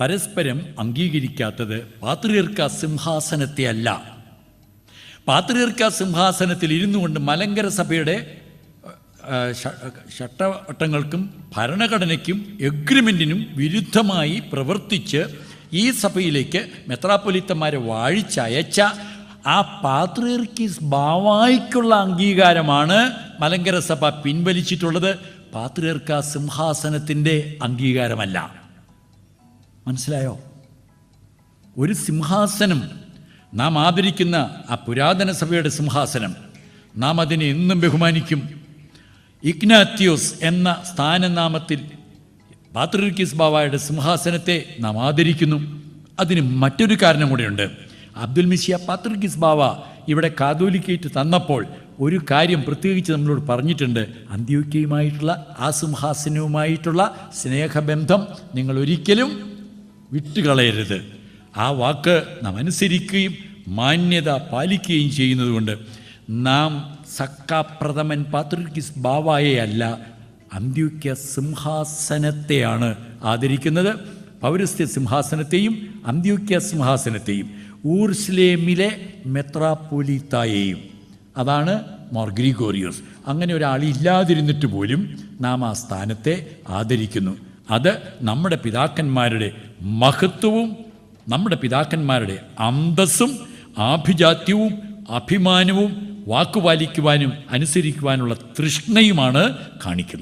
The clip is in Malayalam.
പരസ്പരം അംഗീകരിക്കാത്തത് പാത്രിയർക്ക സിംഹാസനത്തെ അല്ല പാത്രിയർക്ക സിംഹാസനത്തിൽ ഇരുന്നു കൊണ്ട് മലങ്കര സഭയുടെ ചട്ടവട്ടങ്ങൾക്കും ഭരണഘടനയ്ക്കും എഗ്രിമെന്റിനും വിരുദ്ധമായി പ്രവർത്തിച്ച് ഈ സഭയിലേക്ക് മെത്രാപ്പൊലിത്തന്മാരെ വാഴിച്ചയച്ച ആ പാത്രിയർക്കീസ് ബാവായിക്കുള്ള അംഗീകാരമാണ് മലങ്കര സഭ പിൻവലിച്ചിട്ടുള്ളത്. പാത്രിയർക്ക സിംഹാസനത്തിന്റെ അംഗീകാരമല്ല. മനസ്സിലായോ? ഒരു സിംഹാസനം. നാം ആദരിക്കുന്ന ആ പുരാതന സഭയുടെ സിംഹാസനം. നാം അതിനെ എന്നും ബഹുമാനിക്കും. ഇഗ്നാത്യോസ് എന്ന സ്ഥാനനാമത്തിൽ പാത്രീസ് ബാവായുടെ സിംഹാസനത്തെ നാം ആദരിക്കുന്നു. അതിന് മറ്റൊരു കാരണം കൂടെയുണ്ട്. അബ്ദുൽ മിഷിയ പാത്രീസ് ബാവ ഇവിടെ കാതോലിക്കേറ്റ് തന്നപ്പോൾ ഒരു കാര്യം പ്രത്യേകിച്ച് നമ്മളോട് പറഞ്ഞിട്ടുണ്ട്. അന്ത്യോക്യയുമായിട്ടുള്ള ആ സിംഹാസനവുമായിട്ടുള്ള സ്നേഹബന്ധം നിങ്ങൾ ഒരിക്കലും വിട്ടുകളയരുത്. ആ വാക്ക് നാം അനുസരിക്കുകയും മാന്യത പാലിക്കുകയും ചെയ്യുന്നതുകൊണ്ട് നാം സക്കാപ്രഥമൻ പാത്രിക്കിസ് ബാവായെ അല്ല അന്ത്യോക്യ സിംഹാസനത്തെയാണ് ആദരിക്കുന്നത്. പൗരസ്ത്യ സിംഹാസനത്തെയും അന്ത്യുക്യ സിംഹാസനത്തെയും ഊർസ്ലേമിലെ മെത്രാപ്പൊലിത്തായെയും. അതാണ് മോർ ഗ്രിഗോറിയോസ് അങ്ങനെ ഒരാളില്ലാതിരുന്നിട്ട് പോലും നാം ആ സ്ഥാനത്തെ ആദരിക്കുന്നു. അത് നമ്മുടെ പിതാക്കന്മാരുടെ മഹത്വവും നമ്മുടെ പിതാക്കന്മാരുടെ അന്തസ്സും ആഭിജാത്യവും അഭിമാനവും വാക്കുപാലിക്കുവാനും അനുസരിക്കുവാനുള്ള തൃഷ്ണയുമാണ് കാണിക്കുന്നത്.